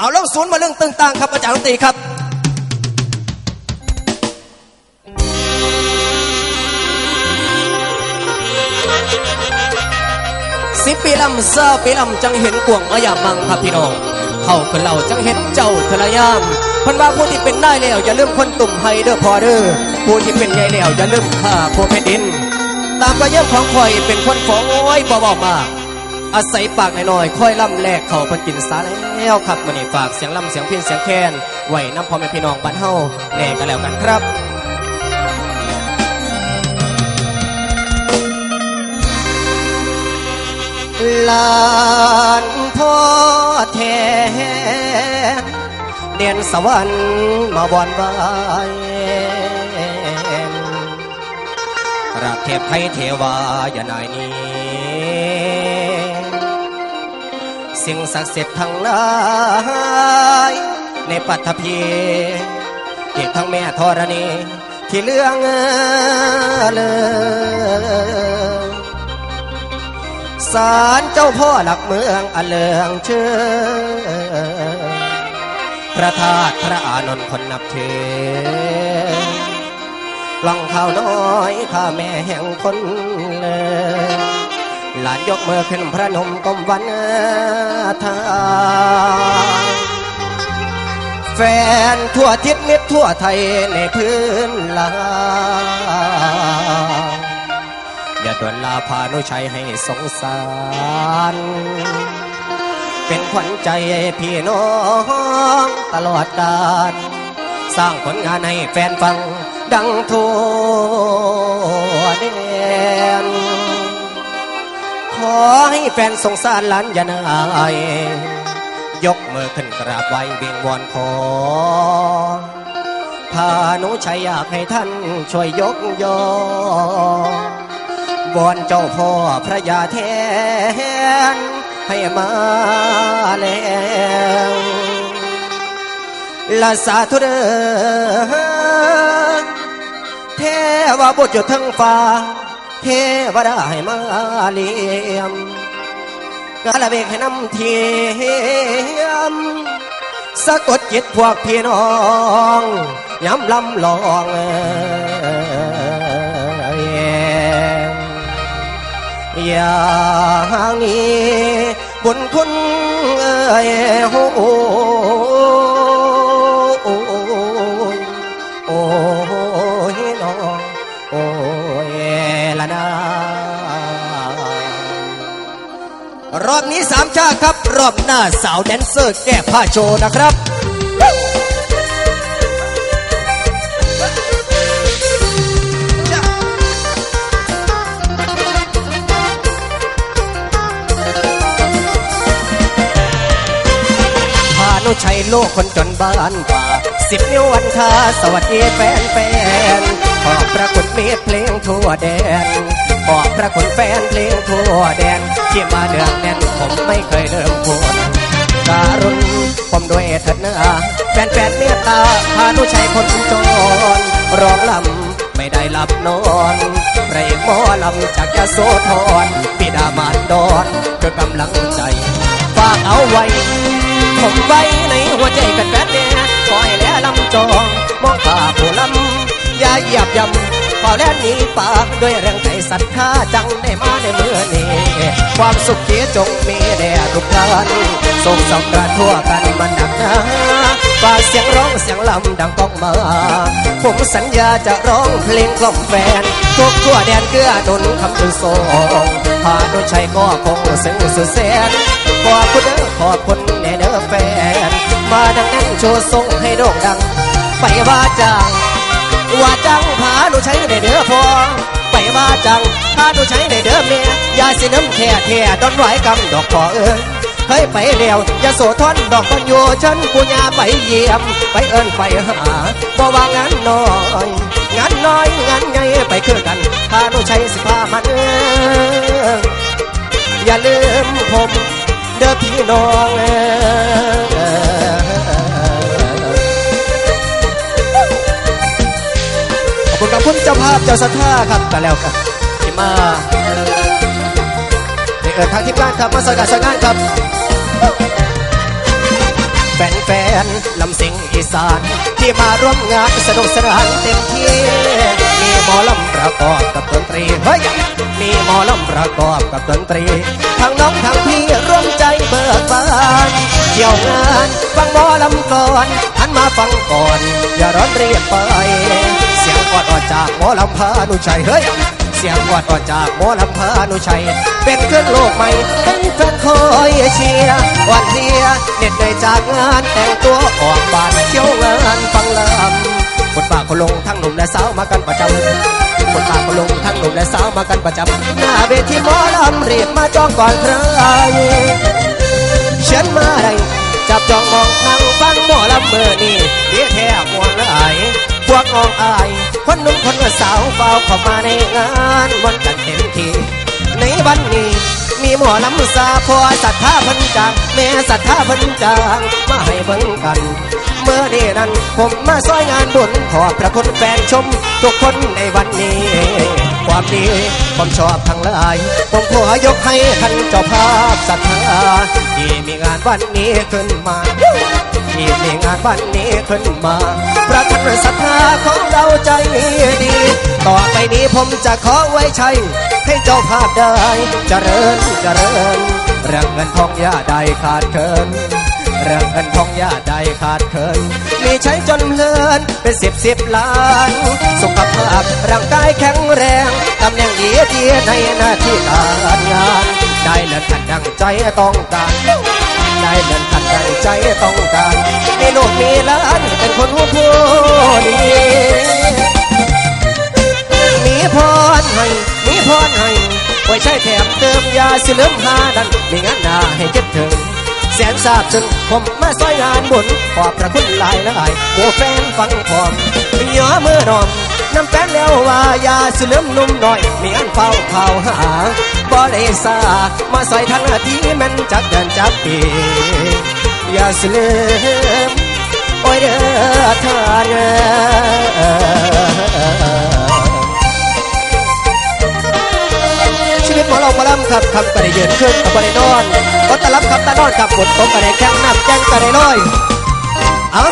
เอาเรื่องศูนย์มาเรื่องตึงต่างครับอาจารย์ดนตรีครับสิปีลำเศร้าปีลำจังเห็นกวงมายามังครับพี่น้องเขาคือเราจังเห็นเจ้าทรยามพันว่าผู้ที่เป็นได้แล้วอย่าลืมคนตุ่มไฮเด้อพอเด้อผู้ที่เป็นใหญ่แล้วอย่าลืมข้าผู้แผ่นดิน ตามกระเยี่ยมของข่อยเป็นคนฟองโอ้ยบ่บอกมาก อาศัยปากน้อยๆค่อยล่ำแลกเขาเพันกินสาแล้วครับมันนี่ฝากเสียงล่ำเสียงเพียงเสียงแคนไว้น้ำพ่อแม่พี่น้องบ้านเฮาแน่กันแล้วกันครับลานพ่อแทนเดียนสวรรค์มาบอนบายรักเทพไทยเทวาอย่านายนี้ สิ่งศักดิ์สิทธิ์ทั้งหลายในปัตภีอีกทั้งแม่ธรณีที่เรื่องเลยศาลเจ้าพ่อหลักเมืองอเลืองเชื่อพระธาตุพระอานนท์คนนับถือลองข้าวน้อยข้าแม่แห่งคนเลยหลานยกมือขึ้นพระนมก้มวัน ทาแฟนทั่วทิศมิตรทั่วไทยในพื้นลาอย่าด่วนลาพานุชัยให้สงสาร เป็นขวัญใจพี่น้องตลอดกาลสร้างผลงานให้แฟนฟังดังทั่ว ให้แฟนสงสารหลานอย่านายยกมือขึ้นกราบไหว้เบียงวอนขอพานุชัยอยากให้ท่านช่วยยกยอวอนเจ้าพ่อพระยาแทนให้มาแล้วละสาธุเดอเทวบุตรอยู่ทั้งฟ้า เทวดาให้มาเลี้ยมกาละเบกให้น้ำเทียมสะกดจิตพวกพี่น้องย้ำลำลองเอ่ยอย่างนี้บุญคุณเอ่ยโอ้โอโอโอ้ยน้องโอ้ รอบนี้สามชาครับ รอบหน้าสาวแดนเซอร์แก้ผ้าโชว์นะครับพานุชัยโลกคนจนบ้านป่าสิบนิ้ววันคาสวัสดีแฟนแฟนขอบพระคุณเมีเพลงทั่วแดน ขอบพระคุณแฟนเพลงทั่วแดนที่มาเดืองแน่นผมไม่เคยเริ่มพูดการุณผมด้วยเถิดนาแฟนแฟนเมตตาพานุชัยคนจนร้องลำไม่ได้หลับนอนพระเอกหมอลำจากยาโสธรปิดามานดอนคือกำลังใจฝากเอาไว้ ผมไว้ในหัวใจกันแฟนเนี่ยคอยแล้วลำจองมองตาผู้ลำอย่าเหยียบยำเฝ้าแล่นหนีปากด้วยแรงใจ ศรัทธาจังได้มาในเมื่อนี้ ความสุขเกียจงมีแด่ทุกท่านส่งสองการทั่วกันมันหนักหนาฝากเสียงร้องเสียงลำดังก้องมา ผมสัญญาจะร้องเพลงกล่อมแฟนทุกทั่วแดนเกื้อหนุนคำจุนโซพาโดยชัยก็คงซึ้งสุดแสนขอบคุณเด้อขอบคุณแน่เด้อแฟน มาดังนั้นโชว์ทรงให้โด่งดัง ไปว่าจังว่าจังพาหนูใช้ในเด้อพอ ไปว่าจังพาหนูใช้ในเด้อเมียยาสิน้ำแค่แค่ดอนไหวกำดอกขอเอิญเฮ้ยไปแล้วอย่าโสทอนดอกกันอยู่ฉันกูยาไปเยี่ยม ไปเอิญไปหาบ่ว่างานน้อยงานน้อยงานใหญ่ไปคือกันพาหนูใช้สิพามันเอิญอย่าลืมผมเด้อพี่น้องเอ้ คุณเจ้าภาพเจ้าสัทธาครับแต่แล้วกันที่มาในเอิญทางที่บ้านครับมาสกัดสงานครับ แฟนๆลำสิงอีสาน ที่มาร่วมงานสนุกสนานเต็มที่ มีหมอลำประกอบกับดนตรีเฮ้ยมีหมอลำประกอบกับดนตรีทั้งน้องทั้ง ที่ยวงาน ฟังหมอลำก่อนหันมาฟังก่อน อย่าร้อนเรียบไป เสียงกอดออกจากหมอลำพานุชัยเฮ้ยเสียงกอดออกจากหมอลำพานุชัย เป็นเครื่องโลกใหม่ให้แฟนคอยเชียร์วันเทียเหน็ดเหนื่อยจากงานแต่งตัวออกบานเที่ยวงานฟังลำคนป่าคนลงทั้งหนุ่มและสาวมากันประจำคนป่าคนลงทั้งหนุ่มและสาวมากันประจำหน้าเวทีหมอลำเรียบมาจองก่อนใคร เชิญมาได้จับจองมองนั่งฟังหมอลำเมื่อนี่เดียแท้มวนไหลพวกน้องอายคนหนุ่มคนสาวเฝ้าเข้ามาในงานวันกันเต็มทีในวันนี้มีหมอลำสาพอศรัทธาพันจางแม่ศรัทธาพันจางมาให้เบิ่งกัน เมื่อนี้นั้นผมมาซอยงานบุญขอบพระคุณแฟนชม ทุกคนในวันนี้ ความดีความชอบทั้งหลาย ผมขอยกให้ท่านเจ้าภาพศรัทธาที่มีงานวันนี้ขึ้นมาที่มีงานวันนี้ขึ้นมาพระท่านศรัทธาของเราใจดี ต่อไปนี้ผมจะขอไว้ใช้ให้เจ้าภาพได้เจริญเจริญเรื่องเงินทองอย่าได้ขาดเคินเรื่องเงินทองอย่าได้ขาดเคินมีใช้จนเพลินเป็นสิบสิบล้าน สุขภาพร่างกายแข็งแรง ตำแหน่งดีที่ในหน้าที่การงาน ได้เลิศขันดังใจต้องการ ได้เลิศขันดังใจต้องการมีลูกมีหลานเป็นคนหัวผู้ดีมีพรให้มีพรให้ไว้ใช้แถมเติมยาสิเลิมหาดันมีงานหนาให้เจ็บถึงแสนทราบจนผมมาซอยงานบุญขอบพระคุณหลายหลายโอ้แฟนฟังพร้อมย่อมือนอน ว่ายาสิเลิมนุ่มหน่อยมีอันเฝ้าเผาหาบ่ได้ซามาซอยทางหน้าทีแมันจักเดินจักปีอย่าสิเลิมโอ้ยเด้อทานชีวิตหมอลงหมาลำครับคำกระไดยืนขึ้นกับกระไดนอนก็ตะลับคำตานอนกับฝนตกกระไดแข้งน้ำแจ้งกระไดลอยเอ้า